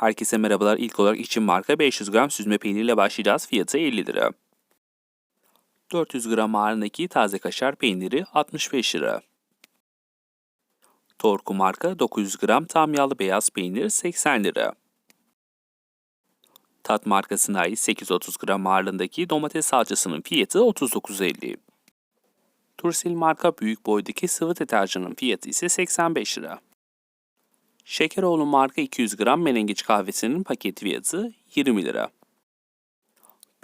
Herkese merhabalar. İlk olarak için marka 500 gram süzme peynirle başlayacağız. Fiyatı 50 lira. 400 gram ağırlığındaki taze kaşar peyniri 65 lira. Torku marka 900 gram tam yağlı beyaz peynir 80 lira. Tat markasına ait 830 gram ağırlığındaki domates salçasının fiyatı 39.50. Tursil marka büyük boydaki sıvı deterjanın fiyatı ise 85 lira. Şekeroğlu marka 200 gram menengiç kahvesinin paket fiyatı 20 lira.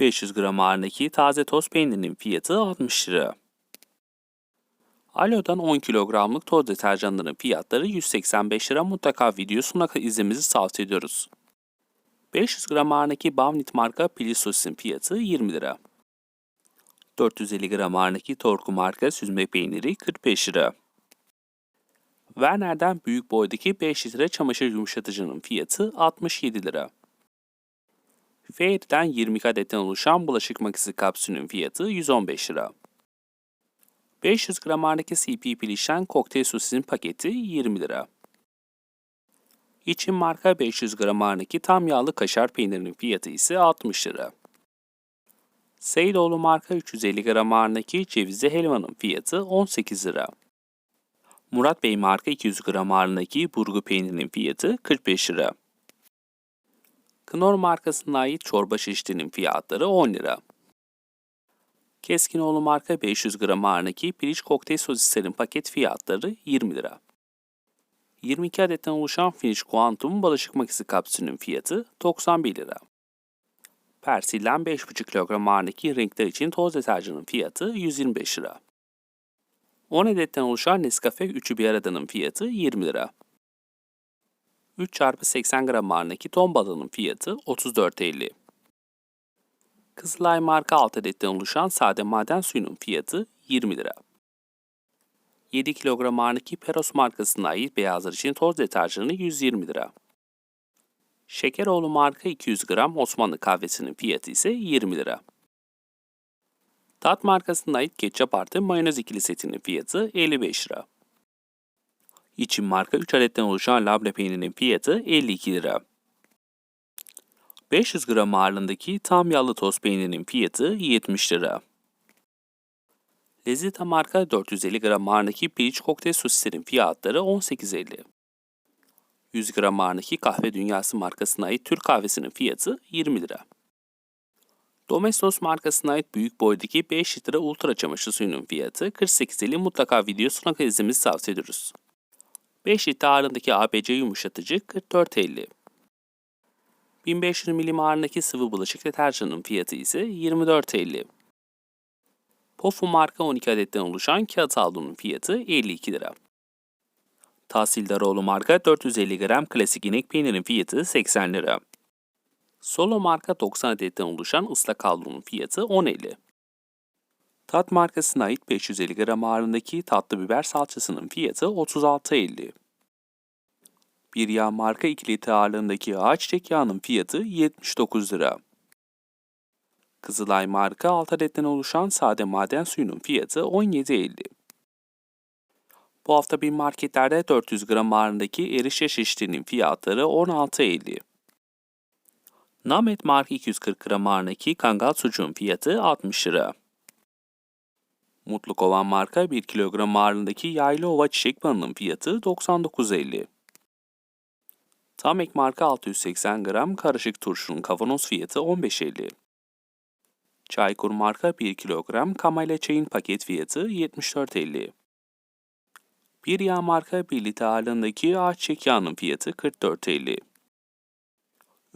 500 gram ağırlığındaki taze toz peynirinin fiyatı 60 lira. Alo'dan 10 kilogramlık toz deterjanların fiyatları 185 lira mutlaka videosuna izlemenizi tavsiye ediyoruz. 500 gram ağırlığındaki Bavnit marka pili sosisin fiyatı 20 lira. 450 gram ağırlığındaki Torku marka süzme peyniri 45 lira. Werner'den büyük boydaki 5 litre çamaşır yumuşatıcının fiyatı 67 lira. Fairy'den 20 adetten oluşan bulaşık makinesi kapsülünün fiyatı 115 lira. 500 gram ağırlıklı CP Pilişen kokteyl sosisin paketi 20 lira. İçin marka 500 gram ağırlıklı tam yağlı kaşar peynirinin fiyatı ise 60 lira. Seydoğlu marka 350 gram ağırlıklı cevizli helvanın fiyatı 18 lira. Murat Bey marka 200 gram ağırlığındaki burgu peynirinin fiyatı 45 lira. Knorr markasına ait çorba çeşitinin fiyatları 10 lira. Keskinoğlu marka 500 gram ağırlığındaki piliç kokteyl sosislerin paket fiyatları 20 lira. 22 adetten oluşan Finish Quantum bulaşık makinesi kapsülünün fiyatı 91 lira. Persil'den 5,5 kilogram ağırlığındaki renkler için toz deterjanın fiyatı 125 lira. 10 adetten oluşan Nescafe 3'ü bir aradanın fiyatı 20 lira. 3 çarpı 80 gram ağırlığındaki ton balığının fiyatı 34.50. Kızılay marka 6 adetten oluşan sade maden suyunun fiyatı 20 lira. 7 kilogram ağırlığındaki Peros markasına ait beyazlar için toz deterjanı 120 lira. Şekeroğlu marka 200 gram Osmanlı kahvesinin fiyatı ise 20 lira. Tat markasına ait ketçap artı mayonez ikili setinin fiyatı 55 lira. İçin marka 3 adetten oluşan labne peynirinin fiyatı 52 lira. 500 gram ağırlığındaki tam yağlı toz peynirinin fiyatı 70 lira. Lezzeta marka 450 gram ağırlığındaki piliç kokteyl sosislerin fiyatları 18.50. 100 gram ağırlığındaki kahve dünyası markasına ait Türk kahvesinin fiyatı 20 lira. Domestos markasına ait büyük boydaki 5 litre ultra çamaşır suyunun fiyatı 48.50 mutlaka videosuna izlemenizi tavsiye ediyoruz. 5 litre ağırlığındaki ABC yumuşatıcı 44.50. 1500 milim ağırlığındaki sıvı bulaşık deterjanının fiyatı ise 24.50. Pofu marka 12 adetten oluşan kağıt havlunun fiyatı 52 lira. Tahsildaroğlu marka 450 gram klasik inek peynirin fiyatı 80 lira. Solo marka 90 adetten oluşan ıslak havlunun fiyatı 10.50. Tat markasına ait 550 gram ağırlığındaki tatlı biber salçasının fiyatı 36.50. Bir yağ marka 2 litre ağırlığındaki ağaç çiçek yağının fiyatı 79 lira. Kızılay marka 6 adetten oluşan sade maden suyunun fiyatı 17.50. Bu hafta bir marketlerde 400 gram ağırlığındaki erişe çeşitlerinin fiyatları 16.50. Namet marka 240 gram ağırlığındaki kangal sucuğun fiyatı 60 lira. Mutlu Kovan marka 1 kilogram ağırlığındaki yaylı ova çiçek balının fiyatı 99.50. Tamek marka 680 gram karışık turşunun kavanoz fiyatı 15.50. Çaykur marka 1 kilogram kamayla çayın paket fiyatı 74.50. Bir yağ marka 1 litre ağırlığındaki ağaç çek yağının fiyatı 44.50.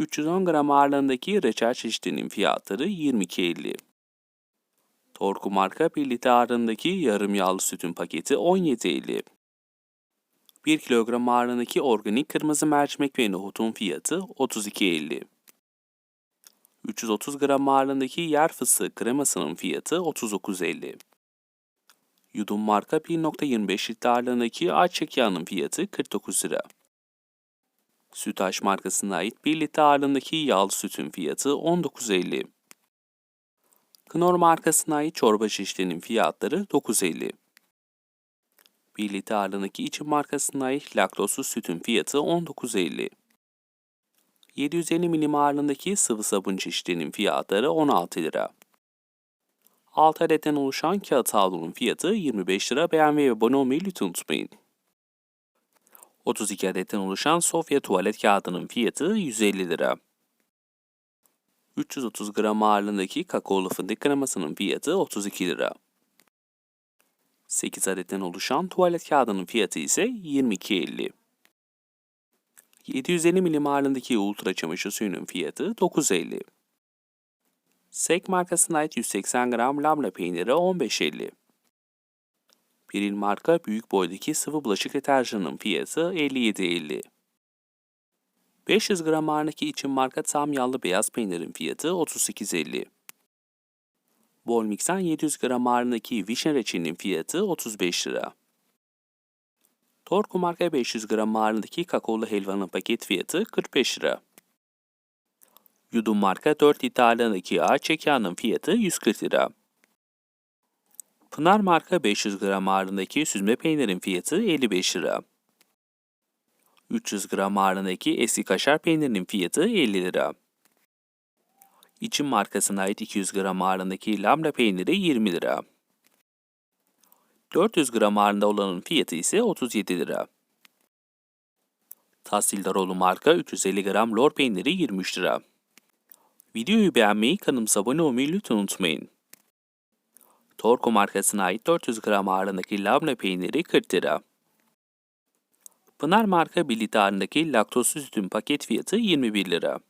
310 gram ağırlığındaki reçel çeşidinin fiyatları 22.50. Torku marka 1 litre ağırlığındaki yarım yağlı sütün paketi 17.50. 1 kilogram ağırlığındaki organik kırmızı mercimek ve nohutun fiyatı 32.50. 330 gram ağırlığındaki yer fıstığı kremasının fiyatı 39.50. Yudum marka 1.25 litre ağırlığındaki ayçiçek yağının fiyatı 49 lira. Sütaş markasına ait 1 litre ağırlığındaki yağlı sütün fiyatı 19.50. Knorr markasına ait çorba çeşitlerinin fiyatları 9.50. 1 litre ağırlığındaki için markasına ait laktozsuz sütün fiyatı 19.50. 750 milim ağırlığındaki sıvı sabun çeşitlerinin fiyatları 16 lira. 6 adetten oluşan kağıt havlunun fiyatı 25 lira. Beğen ve abone olmayı lütfen unutmayın. 32 adetten oluşan Sofya tuvalet kağıdının fiyatı 150 lira. 330 gram ağırlığındaki kakaolu fındık kremasının fiyatı 32 lira. 8 adetten oluşan tuvalet kağıdının fiyatı ise 22.50. 750 milim ağırlığındaki ultra çamaşır suyunun fiyatı 9.50. Sek markasına ait 180 gram lamla peyniri 15.50. Piril marka büyük boydaki sıvı bulaşık deterjanının fiyatı 57.50. 500 gram ağırlığındaki için marka tam yağlı beyaz peynirin fiyatı 38.50. Bol miksen 700 gram ağırlığındaki vişne reçelinin fiyatı 35 lira. Torku marka 500 gram ağırlığındaki kakaolu helvanın paket fiyatı 45 lira. Yudum marka 4 litre ağırlığındaki ağaç yağının fiyatı 140 lira. Pınar marka 500 gram ağırlığındaki süzme peynirin fiyatı 55 lira. 300 gram ağırlığındaki eski kaşar peynirinin fiyatı 50 lira. İçin markasına ait 200 gram ağırlığındaki lambda peyniri 20 lira. 400 gram ağırlığında olanın fiyatı ise 37 lira. Tahsildaroğlu marka 350 gram lor peyniri 23 lira. Videoyu beğenmeyi, kanalımıza abone olmayı lütfen unutmayın. Torco markasına ait 400 gram ağırlığındaki labne peyniri 40 lira. Pınar marka 1 litre ağırlığındaki laktozsuz sütün paket fiyatı 21 lira.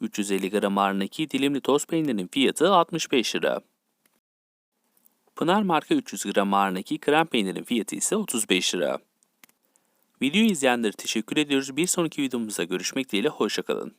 350 gram ağırlığındaki dilimli toz peynirin fiyatı 65 lira. Pınar marka 300 gram ağırlığındaki krem peynirin fiyatı ise 35 lira. Videoyu izleyenlere teşekkür ediyoruz. Bir sonraki videomuzda görüşmek dileğiyle hoşçakalın.